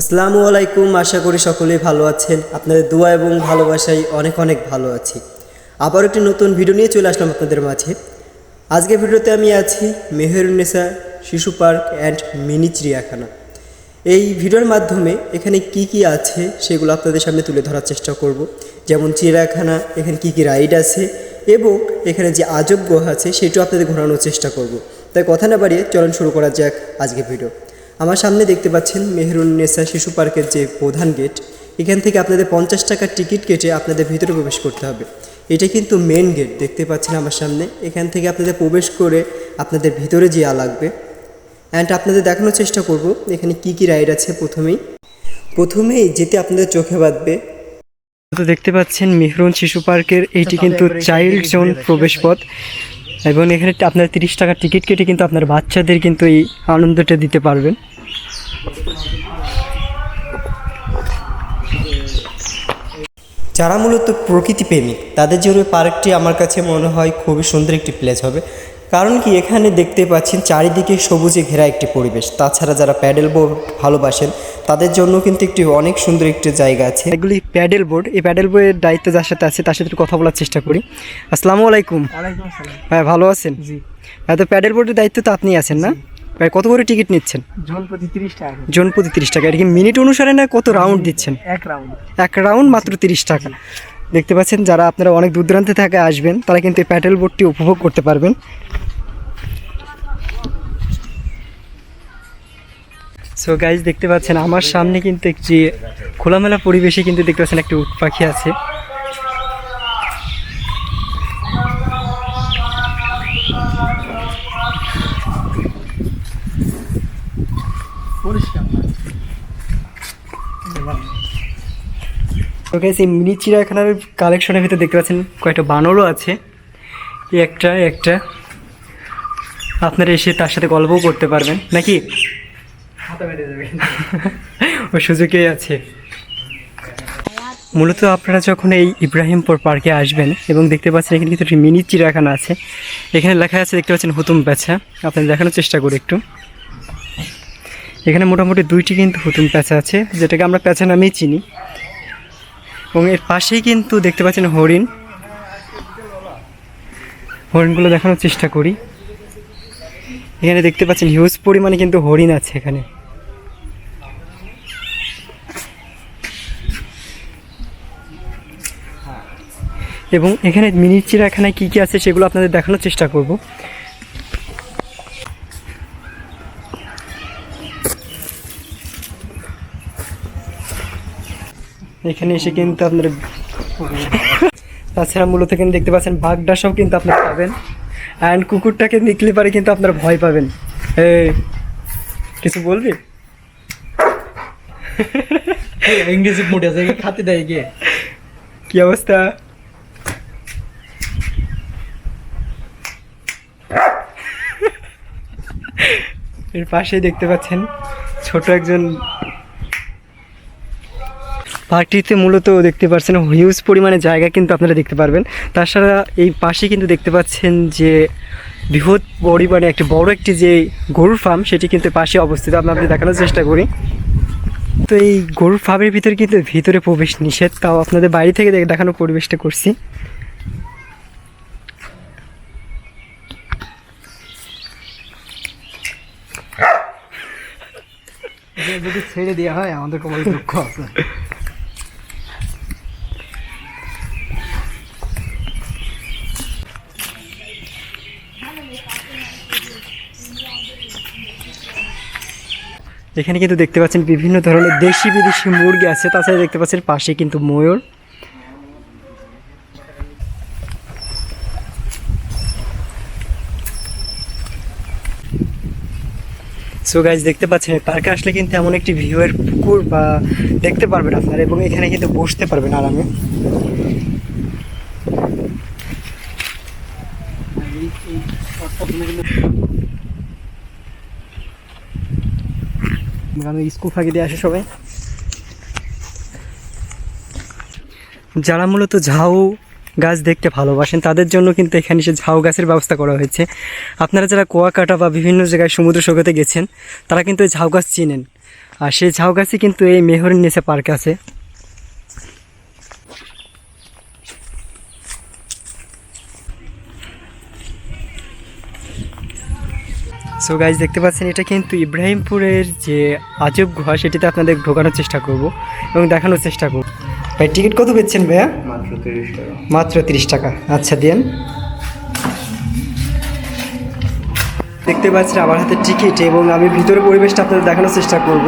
আসসালামু আলাইকুম, আশা করি সকলেই ভালো আছেন। আপনাদের দোয়া এবং ভালোবাসায় অনেক অনেক ভালো আছি। আবার একটি নতুন ভিডিও নিয়ে চলে আসলাম আপনাদের মাঝে। আজকের ভিডিওতে আমি আছি মেহেরুন্নেসা শিশু পার্ক অ্যান্ড মিনি চিড়িয়াখানা। এই ভিডিওর মাধ্যমে এখানে কি কি আছে সেগুলো আপনাদের সামনে তুলে ধরার চেষ্টা করব। যেমন চিড়িয়াখানা, এখানে কি কি রাইড আছে এবং এখানে যে আজব গুহা আছে সেটাও আপনাদের ঘোরানোর চেষ্টা করব। তাই কথা না বাড়িয়ে চলন শুরু করা যাক আজকের ভিডিও আমার সামনে দেখতে পাচ্ছেন মেহরুন্নেসা শিশু পার্কের যে প্রধান গেট এখান থেকে আপনাদের পঞ্চাশ টাকার টিকিট কেটে আপনাদের ভিতরে প্রবেশ করতে হবে। এটা কিন্তু মেন গেট দেখতে পাচ্ছেন আমার সামনে। এখান থেকে আপনাদের প্রবেশ করে আপনাদের ভিতরে যাওয়া লাগবে। অ্যান্ড আপনাদের দেখানোর চেষ্টা করব এখানে কি কি রাইড আছে প্রথমেই। প্রথমেই যেতে আপনাদের চোখে বাঁধবে। তো দেখতে পাচ্ছেন মেহরুন শিশু পার্কের এইটি কিন্তু চাইল্ড জোন প্রবেশ পথ এবং এখানে আপনার তিরিশ টাকার টিকিট কেটে কিন্তু আপনার বাচ্চাদের কিন্তু এই আনন্দটা দিতে পারবেন। যারা মূলত প্রকৃতি প্রেমিক তাদের জন্য পার্কটি আমার কাছে মনে হয় খুবই সুন্দর একটি প্লেস হবে। কারণ কি এখানে দেখতে পাচ্ছেন চারিদিকে সবুজে ঘেরা একটি পরিবেশ। তাছাড়া যারা প্যাডেল বোর্ড ভালোবাসেন তাদের জন্য কিন্তু একটি অনেক সুন্দর একটি জায়গা আছে। এগুলি প্যাডেল বোর্ড এই প্যাডেল বোর্ডের দায়িত্ব যার সাথে আছে তার সাথে কথা বলার চেষ্টা করি। আসসালামু আলাইকুম। হ্যাঁ ভালো আছেন? জি। হ্যাঁ তো প্যাডেল বোর্ডের দায়িত্ব তো আপনি আছেন না? ভাই কত করে টিকিট নিচ্ছেন? জন প্রতি তিরিশ টাকা। জন প্রতি তিরিশ টাকা। এটা কি মিনিট অনুসারে না কত রাউন্ড দিচ্ছেন? এক রাউন্ড এক রাউন্ড মাত্র তিরিশ টাকা। দেখতে পাচ্ছেন যারা আপনারা অনেক দূর দূরান্ত থেকে আসবেন তারা কিন্তু এই প্যাডেল বোর্ডটি উপভোগ করতে পারবেন। সো গাইজ দেখতে পাচ্ছেন আমার সামনে কিন্তু একটি খোলামেলা পরিবেশে কিন্তু দেখতে পাচ্ছেন একটি উট পাখি আছে। গাইজ এই মিনি চিড়িয়াখানার কালেকশনের ভিতরে দেখতে পাচ্ছেন কয়েকটা বানরও আছে। একটা একটা। আপনারা এসে তার সাথে গল্পও করতে পারবেন নাকি? ওই সুযোগই আছে। মূলত আপনারা যখন এই ইব্রাহিমপুর পার্কে আসবেন এবং দেখতে পাচ্ছেন এখানে কিন্তু একটি মিনি চিড়িয়াখানা আছে। এখানে লেখা আছে দেখতে পাচ্ছেন হুতুম প্যাঁচা আপনাদের দেখানোর চেষ্টা করি একটু। এখানে মোটামুটি দুইটি কিন্তু হুতুম প্যাঁচা আছে, যেটাকে আমরা প্যাঁচা নামেই চিনি। এবং এর পাশেই কিন্তু দেখতে পাচ্ছেন হরিণ। হরিণগুলো দেখানোর চেষ্টা করি। এখানে দেখতে পাচ্ছেন হিউজ পরিমাণে কিন্তু হরিণ আছে এখানে। এবং এখানে মিনি চিড়িয়াখানায় কী কী আছে সেগুলো আপনাদের দেখানোর চেষ্টা করব। এখানে এসে কিন্তু আপনার তাছাড়া মূলত এখানে দেখতে পাচ্ছেন বাঘডাসাও কিন্তু আপনারা পাবেন। অ্যান্ড কুকুরটাকে নিকলে পারে কিন্তু আপনারা ভয় পাবেন। কিছু বলবি? ইংরেজি মোটে আছে খাতে দেয় গিয়ে। কি অবস্থা? এর পাশে দেখতে পাচ্ছেন ছোট একজন পার্কটিতে মূলত দেখতে পাচ্ছেন হিউজ পরিমাণে জায়গা কিন্তু আপনারা দেখতে পারবেন। তাছাড়া এই পাশে কিন্তু দেখতে পাচ্ছেন যে বৃহৎ পরিমাণে একটি বড় একটি যে গরুর ফার্ম সেটি কিন্তু পাশে অবস্থিত। আপনাদের দেখানোর চেষ্টা করি। তো এই গরুর ফার্মের ভিতরে কিন্তু ভিতরে প্রবেশ নিষেধ, তাও আপনাদের বাইরে থেকে দেখানোর পরিবেশটা করছি। যদি ছেড়ে দেওয়া হয়, আমাদের কপালে দুঃখ আছে। এখানে কিন্তু দেখতে পাচ্ছেন বিভিন্ন ধরনের দেশি বিদেশি মুরগি আছে, তাছাড়া দেখতে পাচ্ছেন পাশে কিন্তু ময়ূর। সো গাইজ দেখতে পাচ্ছেন পার্কে আসলে কিন্তু এমন একটি ভিউয়ের পুকুর বা দেখতে পারবেন আপনারা, এবং এখানে কিন্তু বসতে পারবেন আরামে। আমি স্কুল ফাঁকি দিয়ে আসে সবাই। যারা মূলত ঝাউ গাছ দেখতে ভালোবাসেন, তাদের জন্য কিন্তু এখানে সে ঝাউ গাছের ব্যবস্থা করা হয়েছে। আপনারা যারা কুয়াকাটা বা বিভিন্ন জায়গায় সমুদ্র সৈকতে গেছেন, তারা কিন্তু এই ঝাউ গাছ চিনেন। আর সেই ঝাউ গাছই কিন্তু এই মেহরের নিচে পার্ক আছে। সো গাইজ দেখতে পাচ্ছেন এটা কিন্তু ইব্রাহিমপুরের যে আজব গুহা সেটিতে আপনাদের ঢোকানোর চেষ্টা করব এবং দেখানোর চেষ্টা করব। ভাই টিকিট কত পেয়েছেন ভাইয়া? মাত্র তিরিশ টাকা। মাত্র তিরিশ টাকা। আচ্ছা দেন। দেখতে পাচ্ছেন আমার হাতে টিকিট এবং আমি ভিতরে পরিবেশটা আপনাদের দেখানোর চেষ্টা করব।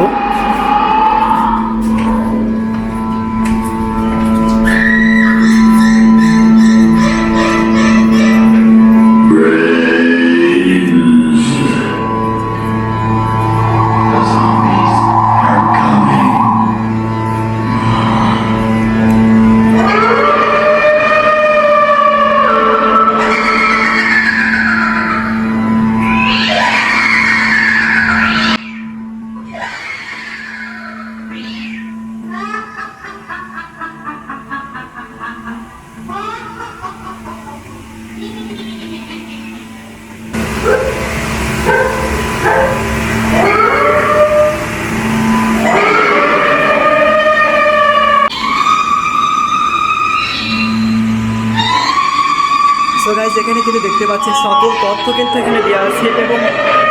দেখতে পাচ্ছেন সকল তথ্য কিন্তু এখানে দেওয়া আছে এবং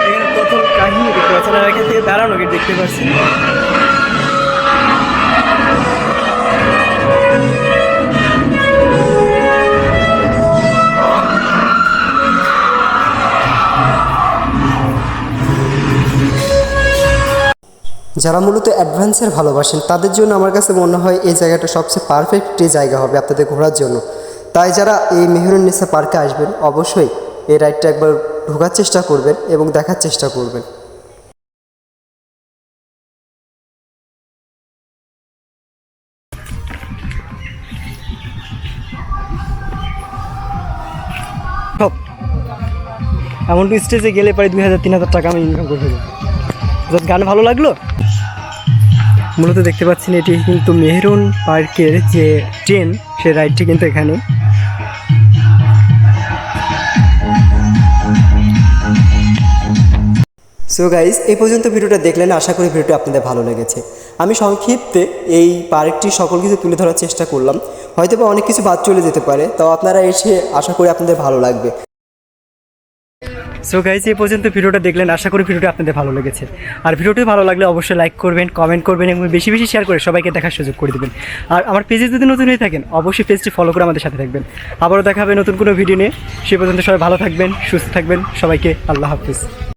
এখানে তথ্য কাহিনী দেখতে পাচ্ছেন। আর এখান থেকে দাঁড়ানো গেট দেখতে পাচ্ছেন। যারা মূলত অ্যাডভেঞ্চার ভালোবাসেন, তাদের জন্য আমার কাছে মনে হয় এই জায়গাটা সবচেয়ে পারফেক্ট জায়গা হবে আপনাদের ঘোরার জন্য। তাই যারা এই মেহরুন্নিসা পার্কে আসবেন, অবশ্যই এই রাইডটা একবার ঢোকার চেষ্টা করবেন এবং দেখার চেষ্টা করবেন। এমন স্টেজে গেলে প্রায় দুই হাজার, তিন হাজার টাকা আমি ইনকাম করে ফেলব যার গান ভালো লাগল? মূলত দেখতে পাচ্ছেন এটি কিন্তু মেহরুন পার্কের যে ট্রেন, সে রাইডটি কিন্তু এখানে সো গাইজ এই পর্যন্ত ভিডিওটা দেখলেন, আশা করি ভিডিওটা আপনাদের ভালো লেগেছে। আমি সংক্ষিপ্তে এই পার্কটির সকল কিছু তুলে ধরার চেষ্টা করলাম। হয়তো বা অনেক কিছু বাদ চলে যেতে পারে, তাও আপনারা এসে আশা করি আপনাদের ভালো লাগবে। সো গাইজ এই পর্যন্ত ভিডিওটা দেখলেন, আশা করি ভিডিওটা আপনাদের ভালো লেগেছে। আর ভিডিওটি ভালো লাগলে অবশ্যই লাইক করবেন কমেন্ট করবেন এবং বেশি বেশি শেয়ার করে সবাইকে দেখার সুযোগ করে দেবেন। আর আমার পেজে যদি নতুন হয়ে থাকেন, অবশ্যই পেজটি ফলো করে আমাদের সাথে থাকবেন। আবারও দেখা হবে নতুন কোনো ভিডিও নিয়ে। সে পর্যন্ত সবাই ভালো থাকবেন, সুস্থ থাকবেন। সবাইকে আল্লাহ হাফিজ।